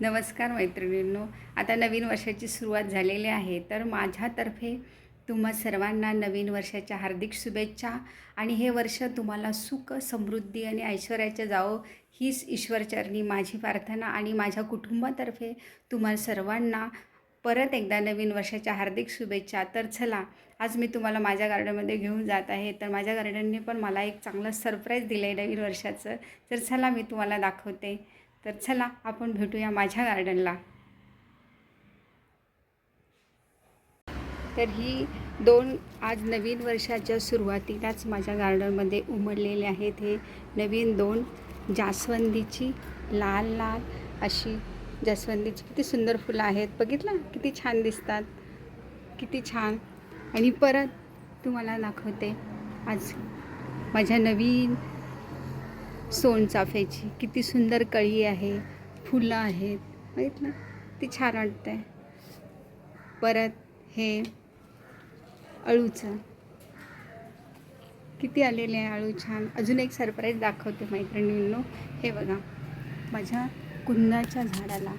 नमस्कार मैत्रिणींनो. आता नवीन वर्षाची सुरुवात झालेली आहे. तर माझ्यातर्फे तुम्हा सर्वांना नवीन वर्षाच्या हार्दिक शुभेच्छा आणि हे वर्ष तुम्हाला सुख समृद्धी आणि ऐश्वर्याचं जावो हीच ईश्वरचरणी माझी प्रार्थना आणि माझ्या कुटुंबातर्फे तुम्हाला सर्वांना परत एकदा नवीन वर्षाच्या हार्दिक शुभेच्छा. तर चला आज मी तुम्हाला माझ्या गार्डनमध्ये घेऊन जात आहे. तर माझ्या गार्डनने पण मला एक चांगलं सरप्राईज दिलं आहे नवीन वर्षाचं. तर चला मी तुम्हाला दाखवते. तर चला आपण भेटूया माझ्या गार्डनला तर ही दोन आज नवीन वर्षाच्या सुरुवातीलाच माझ्या गार्डनमध्ये उमडलेले आहेत हे नवीन दोन जास्वंदीची लाल लाल अशी जास्वंदीची किती सुंदर फुलं आहेत. बघितलं? किती छान दिसतात. किती छान. आणि परत तुम्हाला दाखवते आज माझ्या नवीन सोनचाफ्याची किती सुंदर कळी आहे फुलं आहेत. माहीत ना? ती छान वाटतं आहे परत हे अळूचं. किती आलेले आहे अळू छान. अजून एक सरप्राईज दाखवते मैत्रिणींनो. हे बघा. माझ्या कुंदाच्या झाडाला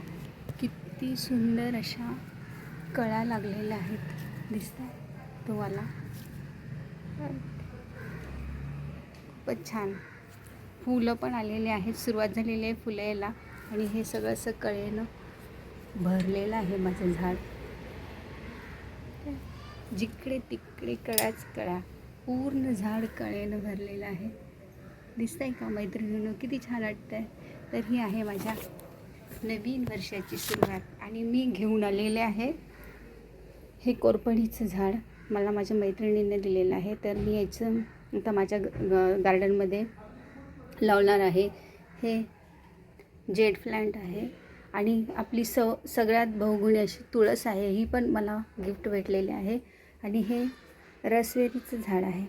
किती सुंदर अशा कळा लागलेल्या आहेत. दिसतात वाला. खूपच छान. फुलं पण आलेले आहेत. सुरुवात झालेली आहे फुलं यायला आणि हे सगळं असं कळेनं भरलेलं आहे माझं झाड. जिकडे तिकडे कळ्याच कळ्या पूर्ण झाड कळेनं भरलेलं आहे. दिसतंय का मैत्रिणीनं? किती छान वाटतं आहे तर ही आहे माझ्या नवीन वर्षाची सुरुवात आणि मी घेऊन आलेले आहे हे कोरपडीचं झाड. मला माझ्या मैत्रिणीने दिलेलं आहे. तर मी याचं आता माझ्या ग गार्डनमध्ये लावणार आहे. हे जेड प्लांट आहे. आणि आपली स सगळ्यात बहुगुणी अशी तुळस आहे. ही पण मला गिफ्ट भेटलेली आहे. आणि हे रसवेरीचं झाड आहे.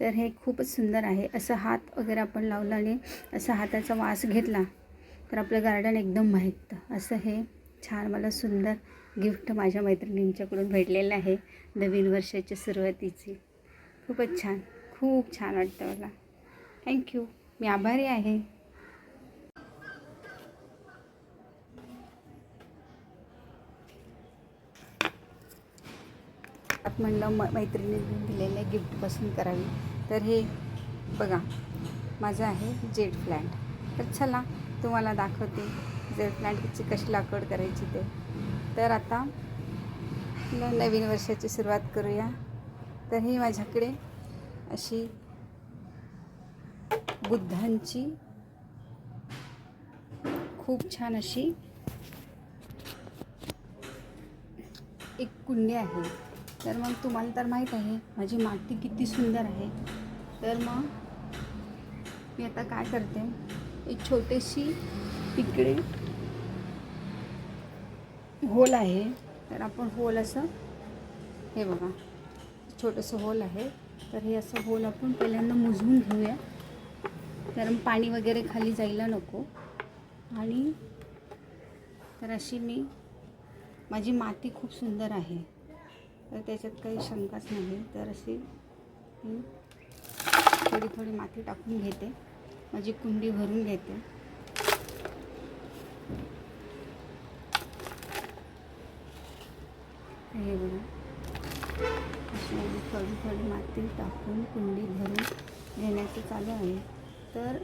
तर हे खूपच सुंदर आहे. असं हात वगैरे आपण लावलं आणि असं हाताचा वास घेतला तर आपलं गार्डन एकदम महकतं असं हे छान मला सुंदर गिफ्ट माझ्या मैत्रिणींच्याकडून भेटलेलं आहे. नवीन वर्षाच्या सुरुवातीची. खूपच छान. खूप छान वाटतं मला. थँक्यू. मी आभारी आहे. आत म्हणलं म मैत्रिणी दिलेले गिफ्ट पसंत करावी. तर हे बघा माझं आहे जेट प्लॅन्ट तर चला तुम्हाला दाखवते जेट प्लॅन्टची कशी लागवड करायची ते. तर आता नवीन वर्षाची सुरुवात करूया. तर ही माझ्याकडे अशी बुद्धांची खूप छान अशी एक कुंडी आहे. तर मग तुम्हाला तर माहीत आहे माझी माती किती सुंदर आहे. तर मग मी आता काय करते एक छोटीशी तिकडे होल आहे. तर आपण होल असं हे बघा छोटंसं होल आहे. तर हे असं होल आपण पहिल्यांदा मुजवून घेऊया. कारण पाणी वगैरे खाली जायला नको. आणि तर अशी मी माझी माती खूप सुंदर आहे. तर त्याच्यात काही शंकाच नाही. तर अशी मी थोडी थोडी माती टाकून घेते. माझी कुंडी भरून घेते. हे बघा. अशी माझी थोडी थोडी माती टाकून कुंडी भरून घेण्याचं चालू आहे. तर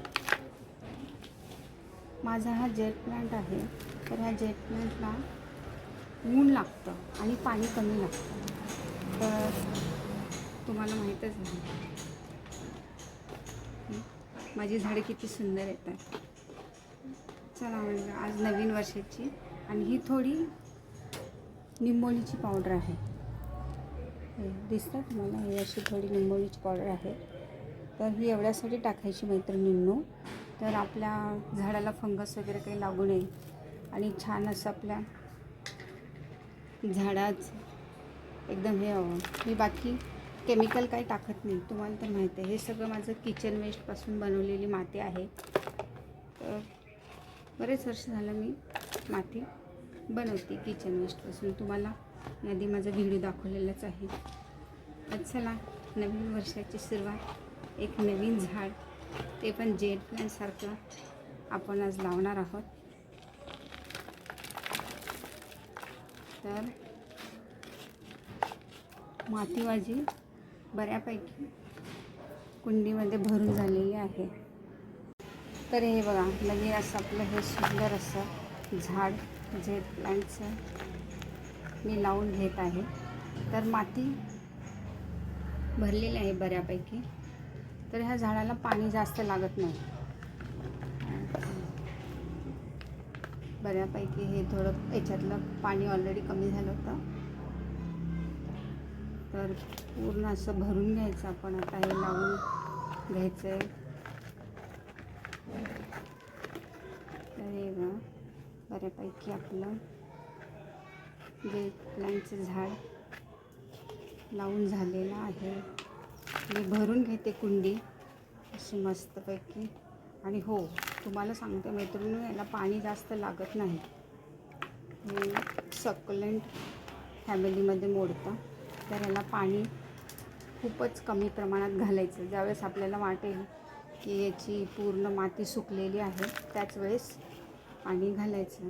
माझा हा जेट प्लांट आहे. तर ह्या जेट प्लांटला ऊन लागतं आणि पाणी कमी लागतं. तर तुम्हाला माहीतच नाही. माझी झाडे किती सुंदर येतात. चला म्हणजे आज नवीन वर्षाची. आणि ही थोडी निंबोणीची पावडर आहे. दिसतं दिसतात तुम्हाला? ही अशी थोडी निंबोणीची पावडर आहे. तर ही एवढ्यासाठी टाकायची मैत्रिणींनो. तर आपल्या झाडाला फंगस वगैरे काही लागू नये. आणि छान असं आपल्या झाडाच एकदम हे हवं मी बाकी केमिकल काही टाकत नाही. तुम्हाला तर माहीत आहे. हे सगळं माझं किचन वेस्टपासून बनवलेली माती आहे. तर बरेच वर्ष झालं मी माती बनवते किचन वेस्टपासून तुम्हाला आधी माझा व्हिडिओ दाखवलेलाच आहे. चला नवीन वर्षाची सुरुवात. एक नवीन झाड ते पण जेट प्लॅनसारखं आपण आज लावणार आहोत. तर माती बऱ्यापैकी कुंडीमध्ये भरून झालेली आहे. तर हे बघा नवीन असं आपलं हे सुंदर असं झाड जे प्लांटचं मी लावून घेत आहे. तर माती भरलेली आहे बऱ्यापैकी. तर ह्या झाडाला पाणी जास्त लागत नाही. बऱ्यापैकी हे थोडं याच्यातलं पाणी ऑलरेडी कमी झालं होतं. तर पूर्ण असं भरून घ्यायचं आपण. आता हे लावून घ्यायचं आहे तर हे बऱ्यापैकी आपलं जे प्लॅनचं झाड लावून झालेलं आहे. मी भरून घेते कुंडी अशी मस्तपैकी. आणि हो तुम्हाला सांगते मैत्रिणी याला पाणी जास्त लागत नाही. हे फॅमिलीमध्ये मोडतं. तर याला पाणी खूपच कमी प्रमाणात घालायचं. ज्यावेळेस आपल्याला वाटेल की याची पूर्ण माती सुकलेली आहे त्याच वेळेस पाणी घालायचं.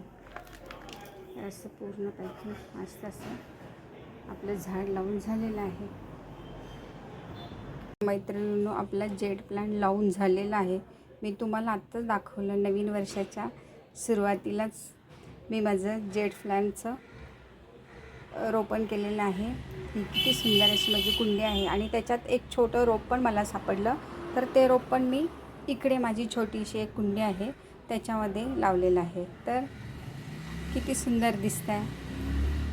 असं पूर्णपैकी मस्त असं आपलं झाड लावून झालेलं आहे. मैत्रिणींनो आपला जेट प्लॅन लावून झालेला आहे. मी तुम्हाला आत्ताच दाखवलं नवीन वर्षाच्या सुरुवातीलाच मी माझं जेट प्लॅनचं रोपण केलेलं आहे. ही किती सुंदर अशी माझी कुंडी आहे आणि त्याच्यात एक छोटं रोप पण मला सापडलं. तर ते रोप पण मी इकडे माझी छोटीशी एक कुंडी आहे त्याच्यामध्ये लावलेलं आहे. तर किती सुंदर दिसतं आहे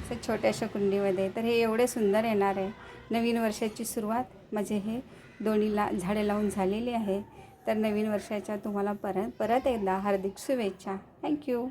असं छोट्याशा कुंडीमध्ये. तर हे एवढे सुंदर येणार आहे नवीन वर्षाची सुरुवात. माझे हे दोन्ही ला झाडे लावून झालेली आहे. तर नवीन वर्षाच्या तुम्हाला परत परत एकदा हार्दिक शुभेच्छा. थँक्यू